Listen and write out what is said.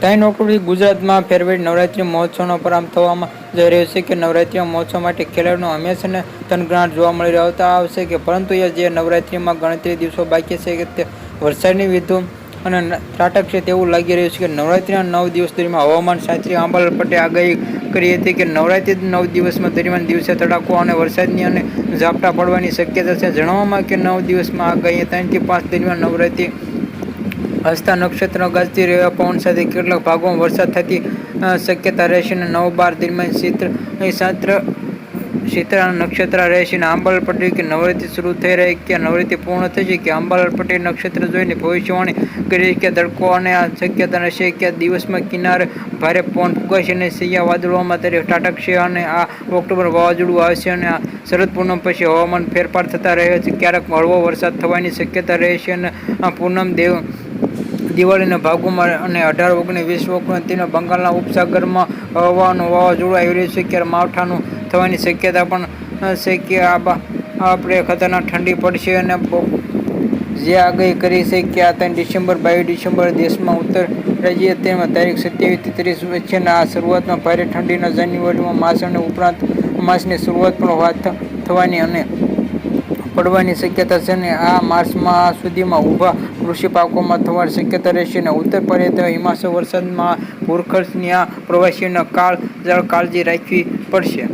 ત્રણ ઓક્ટોબરથી ગુજરાતમાં ફેરવેડ નવરાત્રિ મહોત્સવનો પ્રારંભ થવામાં જઈ રહ્યો છે કે નવરાત્રિ મહોત્સવ માટે ખેલાડીનો હંમેશાને તનગ્રાટ જોવા મળી રહેતા આવશે કે પરંતુ જે નવરાત્રિમાં ગણતરી દિવસો બાકી છે કે તે વરસાદની વિધુ અને ત્રાટક છે તેવું લાગી રહ્યું છે કે નવરાત્રિના નવ દિવસ દરમિયાન હવામાન શાસ્ત્રી આંબાલાલ પટેલે આગાહી કરી હતી કે નવરાત્રિ નવ દિવસમાં દરમિયાન દિવસે તડાકો અને વરસાદની અને ઝાપટા પડવાની શક્યતા છે. જણાવવામાં કે નવ દિવસમાં આગાહી ત્રણથી પાંચ દરમિયાન નવરાત્રિ હસ્તા નક્ષત્ર ગાજતી રહ્યા. પવન સાથે કેટલાક ભાગોમાં વરસાદ થતી શક્યતા રહેશે અને નવ બાર દરમિયાન ચિત્ર સાત્ર શીતળા નક્ષત્ર રહેશે. અને આંબાલાલ પટેલ કે નવરાત્રિ શરૂ થઈ રહી કે નવરાત્રિ પૂર્ણ થશે કે આંબાલાલ પટેલ નક્ષત્ર જોઈને ભવિષ્યવાણી કરી કે તડકો અને આ શક્યતા રહેશે કે દિવસમાં કિનારે ભારે પવન ફૂંકાશે અને સૈયા વાદળોમાં ત્યારે ટાટકશે અને આ ઓક્ટોબર વાવાઝોડું આવશે અને આ શરદ પૂનમ પછી હવામાન ફેરફાર થતા રહે છે. ક્યારેક હળવો વરસાદ થવાની શક્યતા રહેશે અને પૂનમ દેવ દિવાળીના ભાગોમાં અને અઢાર ઓગણીસ ઓગણીસ બંગાળના ઉપસાગરમાં હવાનું વાવાઝોડું આવી રહ્યું છે. ક્યારે માવઠાનું થવાની શક્યતા પણ છે કે આપણે ખતરનાક ઠંડી પડશે અને જે આગાહી કરી છે કે આ ત્રણ ડિસેમ્બર, બાવીસ ડિસેમ્બર દેશમાં ઉત્તર રાજ્ય તેમાં તારીખ સત્યાવીસથી ત્રીસ વચ્ચેના આ શરૂઆતમાં ભારે ઠંડીના જાન્યુઆરીમાં માસ અને ઉપરાંત માસની શરૂઆત પણ વાત થવાની અને પડવાની શક્યતા છે અને આ માર્ચમાં સુધીમાં ઊભા કૃષિ પાકોમાં થવાની શક્યતા રહેશે અને ઉત્તર પર્યટન હિમાચલ વરસાદમાં ભૂરખર્ચની આ પ્રવાસીઓને કાળ કાળજી રાખવી પડશે.